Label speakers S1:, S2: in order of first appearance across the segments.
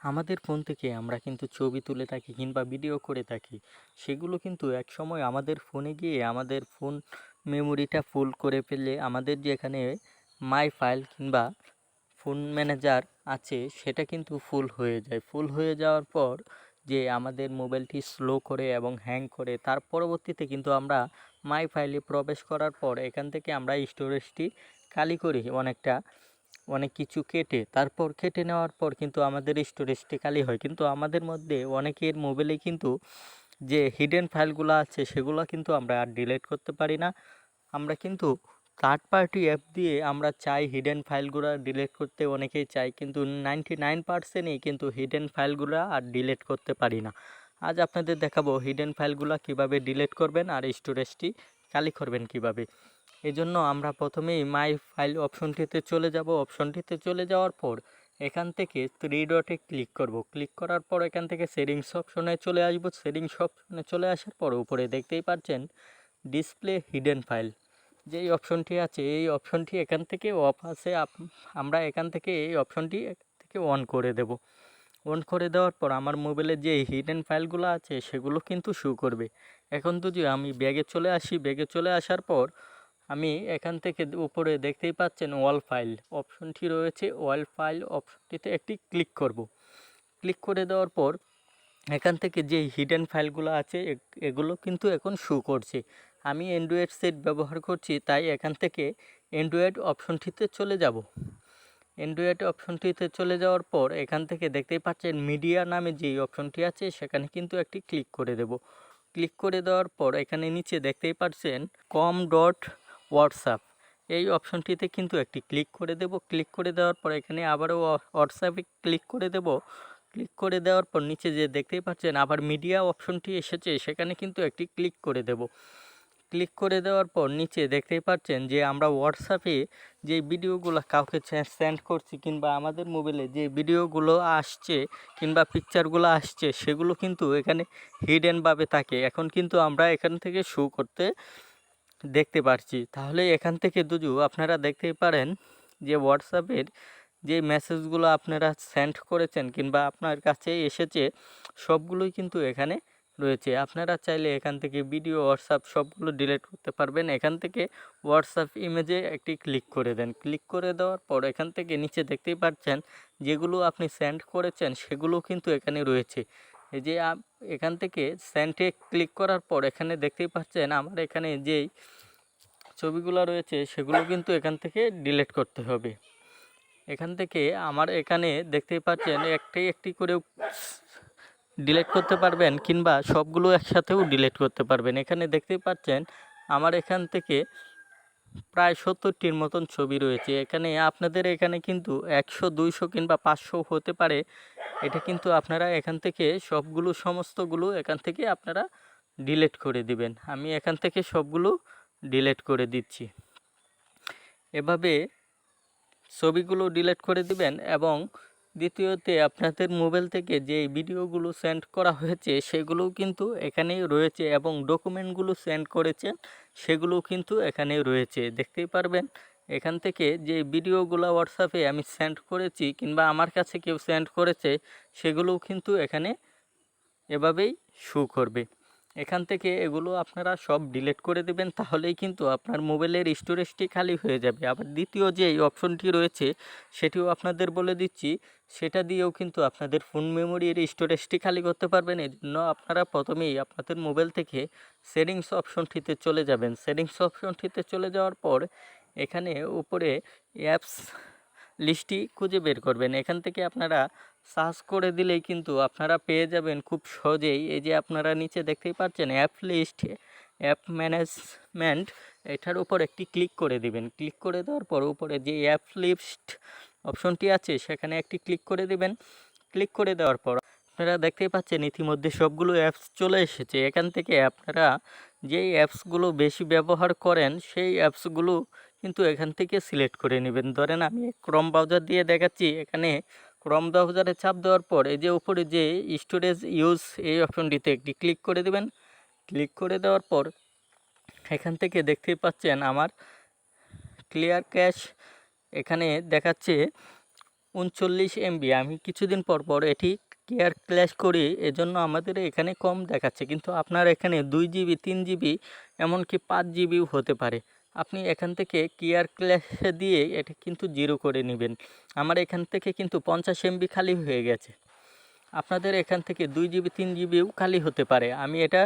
S1: আমাদের ফোন থেকে আমরা কিন্তু ছবি তুলে থাকি কিংবা ভিডিও করে থাকি, সেগুলো কিন্তু এক সময় আমাদের ফোনে গিয়ে আমাদের ফোন মেমোরিটা ফুল করে ফেললে আমাদের যে এখানে মাই ফাইল কিংবা ফোন ম্যানেজার আছে, সেটা কিন্তু ফুল হয়ে যায়। ফুল হয়ে যাওয়ার পর যে আমাদের মোবাইলটি স্লো করে এবং হ্যাং করে, তার পরবর্তীতে কিন্তু আমরা মাই ফাইলে প্রবেশ করার পর এখান থেকে আমরা স্টোরেজটি খালি করি অনেকটা। অনেক কিছু কেটে, তারপর কেটে নেওয়ার পর কিন্তু আমাদের স্টোরেজটি খালি হয়। কিন্তু আমাদের মধ্যে অনেকের মোবাইলে কিন্তু যে হিডেন ফাইলগুলো আছে, সেগুলো কিন্তু আমরা আর ডিলিট করতে পারি না। আমরা কিন্তু থার্ড পার্টি অ্যাপ দিয়ে আমরা চাই হিডেন ফাইলগুলো ডিলিট করতে, অনেকেই চাই কিন্তু নাইনটি নাইন পার্সেন্টই কিন্তু হিডেন ফাইলগুলো আর ডিলিট করতে পারি না। আজ আপনাদের দেখাবো হিডেন ফাইলগুলো কীভাবে ডিলিট করবেন আর স্টোরেজটি খালি করবেন কীভাবে। এজন্য আমরা প্রথমেই মাই ফাইল অপশনটিতে চলে যাব। অপশনটিতে চলে যাওয়ার পর এখান থেকে থ্রি ডটে ক্লিক করব। ক্লিক করার পর এখান থেকে সেটিংস অপশনে চলে আসব। সেটিংস অপশনে চলে আসার পর উপরে দেখতেই পাচ্ছেন ডিসপ্লে হিডেন ফাইল যেই অপশনটি আছে, এই অপশনটি এখান থেকে অফ আছে। আমরা এখান থেকে এই অপশনটি থেকে অন করে দেব। অন করে দেওয়ার পর আমার মোবাইলে যে হিডেন ফাইলগুলো আছে, সেগুলো কিন্তু শু করবে। এখন যদি আমি ব্যাগে চলে আসি ব্যাগে চলে আসার পর আমি এখান থেকে উপরে দেখতেই পাচ্ছেন ওয়াল ফাইল। অপশনটি রয়েছে ওয়াল ফাইল, অপশনটিতে একটি ক্লিক করব। ক্লিক করে দেওয়ার পর এখান থেকে যে হিডেন ফাইলগুলো আছে এগুলো কিন্তু এখন শু করছে। আমি অ্যান্ড্রয়েড সেট ব্যবহার করছি, তাই এখান থেকে অ্যান্ড্রয়েড অপশনটিতে চলে যাব। অ্যান্ড্রয়েড অপশনটিতে চলে যাওয়ার পর এখান থেকে দেখতেই পাচ্ছেন মিডিয়া নামে যেই অপশনটি আছে, সেখানে কিন্তু একটি ক্লিক করে দেব। ক্লিক করে দেওয়ার পর এখানে নিচে দেখতেই পাচ্ছেন কম ডট হোয়াটসঅ্যাপ এই অপশনটিতে কিন্তু একটি ক্লিক করে দেব। ক্লিক করে দেওয়ার পর এখানে আবারও হোয়াটসঅ্যাপে ক্লিক করে দেব। ক্লিক করে দেওয়ার পর নিচে যে দেখতেই পাচ্ছেন আবার মিডিয়া অপশনটি এসেছে, সেখানে কিন্তু একটি ক্লিক করে দেব। ক্লিক করে দেওয়ার পর নিচে দেখতেই পাচ্ছেন যে আমরা হোয়াটসঅ্যাপে যে ভিডিওগুলো কাউকে সেন্ড করছি কিংবা আমাদের মোবাইলে যে ভিডিওগুলো আসছে কিংবা পিকচারগুলো আসছে, সেগুলো কিন্তু এখানে হিডেনভাবে থাকে। এখন কিন্তু আমরা এখান থেকে শো করতে দেখতে পারছি। তাহলে এখান থেকে দুজু, আপনারা দেখতেই পারেন যে হোয়াটসঅ্যাপের যে মেসেজগুলো আপনারা সেন্ড করেছেন কিংবা আপনার কাছে এসেছে, সবগুলোই কিন্তু এখানে রয়েছে। আপনারা চাইলে এখান থেকে ভিডিও হোয়াটসঅ্যাপ সবগুলো ডিলিট করতে পারবেন। এখান থেকে হোয়াটসঅ্যাপ ইমেজে একটি ক্লিক করে দেন। ক্লিক করে দেওয়ার পর এখান থেকে নিচে দেখতেই পাচ্ছেন, যেগুলো আপনি সেন্ড করেছেন সেগুলো কিন্তু এখানে রয়েছে। এই যে এখান থেকে সেন্টে ক্লিক করার পর এখানে দেখতেই পাচ্ছেন আমার এখানে যেই ছবিগুলো রয়েছে সেগুলো কিন্তু এখান থেকে ডিলিট করতে হবে। এখান থেকে আমার এখানে দেখতেই পাচ্ছেন একটি একটি করে ডিলিট করতে পারবেন কিংবা সবগুলো একসাথেও ডিলিট করতে পারবেন। এখানে দেখতেই পাচ্ছেন আমার এখান থেকে প্রায় সত্তরটির মতন ছবি রয়েছে। এখানে আপনাদের এখানে কিন্তু একশো, দুইশো কিংবা পাঁচশো হতে পারে। এটা কিন্তু আপনারা এখান থেকে সবগুলো সমস্তগুলো এখান থেকে আপনারা ডিলেট করে দিবেন। আমি এখান থেকে সবগুলো ডিলেট করে দিচ্ছি। এভাবে ছবিগুলো ডিলিট করে দিবেন এবং দ্বিতীয়তে আপনাদের মোবাইল থেকে যে ভিডিওগুলো সেন্ড করা হয়েছে সেগুলোও কিন্তু এখানেই রয়েছে এবং ডকুমেন্টগুলো সেন্ড করেছেন সেগুলোও কিন্তু এখানে রয়েছে। দেখতেই পারবেন, এখান থেকে যে ভিডিওগুলো হোয়াটসঅ্যাপে আমি সেন্ড করেছি কিংবা আমার কাছে কেউ সেন্ড করেছে সেগুলোও কিন্তু এখানে এভাবেই শু করবে। এখান থেকে এগুলো আপনারা সব ডিলিট করে দেবেন, তাহলেই কিন্তু আপনার মোবাইলের স্টোরেজটি খালি হয়ে যাবে। আবার দ্বিতীয় যে অপশনটি রয়েছে, সেটিও আপনাদের বলে দিচ্ছি, সেটা দিয়েও কিন্তু আপনাদের ফোন মেমোরির স্টোরেজটি খালি করতে পারবেন। এই জন্য আপনারা প্রথমেই আপনাদের মোবাইল থেকে সেটিংস অপশনটিতে চলে যাবেন। সেটিংস অপশনটিতে চলে যাওয়ার পর, এখানে উপরে অ্যাপস লিস্টটি খুঁজে বের করবেন। এখান থেকে আপনারা সার্চ করে দিলেই কিন্তু আপনারা পেয়ে যাবেন খুব সহজেই। এই যে আপনারা নিচে দেখতেই পাচ্ছেন, অ্যাপ লিস্ট, অ্যাপ ম্যানেজমেন্ট, এটার উপর একটি ক্লিক করে দিবেন। ক্লিক করে দেওয়ার পর উপরে যে অ্যাপ লিস্ট অপশনটি আছে, সেখানে একটি ক্লিক করে দিবেন। ক্লিক করে দেওয়ার পর আপনারা দেখতেই পাচ্ছেন ইতিমধ্যে সবগুলো অ্যাপস চলে এসেছে। এখান থেকে আপনারা যেই অ্যাপসগুলো বেশি ব্যবহার করেন, সেই অ্যাপসগুলো কিন্তু এখান থেকে সিলেক্ট করে নেবেন। ধরেন আমি ক্রম ব্রাউজার দিয়ে দেখাচ্ছি, এখানে ক্রম ব্রাউজারে চাপ দেওয়ার পর এই যে উপরে যে স্টোরেজ ইউজ এই অপশনটিতে একটি ক্লিক করে দেবেন। ক্লিক করে দেওয়ার পর এখান থেকে দেখতেই পাচ্ছেন আমার ক্লিয়ার ক্যাশ এখানে দেখাচ্ছে উনচল্লিশ এমবি আমি কিছুদিন পর পর এটি কেয়ার ক্ল্যাশ করি, এজন্য আমাদের এখানে কম দেখাচ্ছে। কিন্তু আপনার এখানে দুই জিবি তিন জিবি এমনকি পাঁচ জিবিও হতে পারে। আপনি এখান থেকে কেয়ার ক্ল্যাশে দিয়ে এটা কিন্তু জিরো করে নেবেন। আমার এখান থেকে কিন্তু পঞ্চাশ এমবি খালি হয়ে গেছে। আপনাদের এখান থেকে দুই জিবি তিন জিবিও খালি হতে পারে। আমি এটা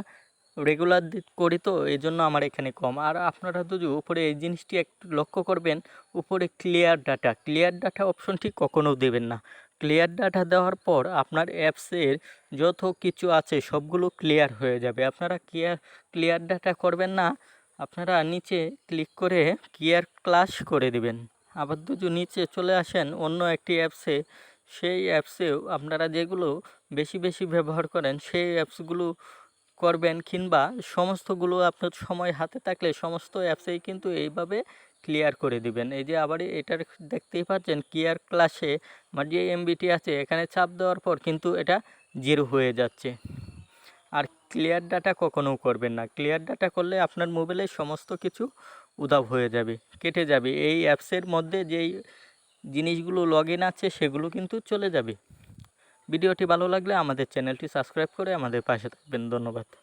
S1: রেগুলার করি তো, এই জন্য আমার এখানে কম। আর আপনারা যদি উপরে এই জিনিসটি একটু লক্ষ্য করবেন, উপরে ক্লিয়ার ডাটা ক্লিয়ার ডাটা অপশনটি কখনও দেবেন না। ক্লিয়ার ডাটা দেওয়ার পর আপনার অ্যাপসের যত কিছু আছে, সবগুলো ক্লিয়ার হয়ে যাবে। আপনারা ক্লিয়ার ক্লিয়ার ডাটা করবেন না আপনারা নিচে ক্লিক করে ক্লিয়ার ক্লাস করে দিবেন। আবার যদি নিচে চলে আসেন অন্য একটি অ্যাপসে, সেই অ্যাপসেও আপনারা যেগুলো বেশি বেশি ব্যবহার করেন, সেই অ্যাপসগুলো করবেন কিংবা সমস্তগুলো আপনার সময় হাতে থাকলে সমস্ত অ্যাপসেই কিন্তু এইভাবে ক্লিয়ার করে দিবেন। এই যে আবার এটার দেখতেই পাচ্ছেন ক্লিয়ার ক্লাসে আমার যে এমবিটি আছে, এখানে চাপ দেওয়ার পর কিন্তু এটা জিরো হয়ে যাচ্ছে। আর ক্লিয়ার ডাটা কখনও করবেন না। ক্লিয়ার ডাটা করলে আপনার মোবাইলে সমস্ত কিছু উদাব হয়ে যাবে, কেটে যাবে। এই অ্যাপসের মধ্যে যেই জিনিসগুলো লগ ইন আছে সেগুলো কিন্তু চলে যাবে। ভিডিওটি ভালো লাগলে আমাদের চ্যানেলটি সাবস্ক্রাইব করে আমাদের পাশে থাকবেন। ধন্যবাদ।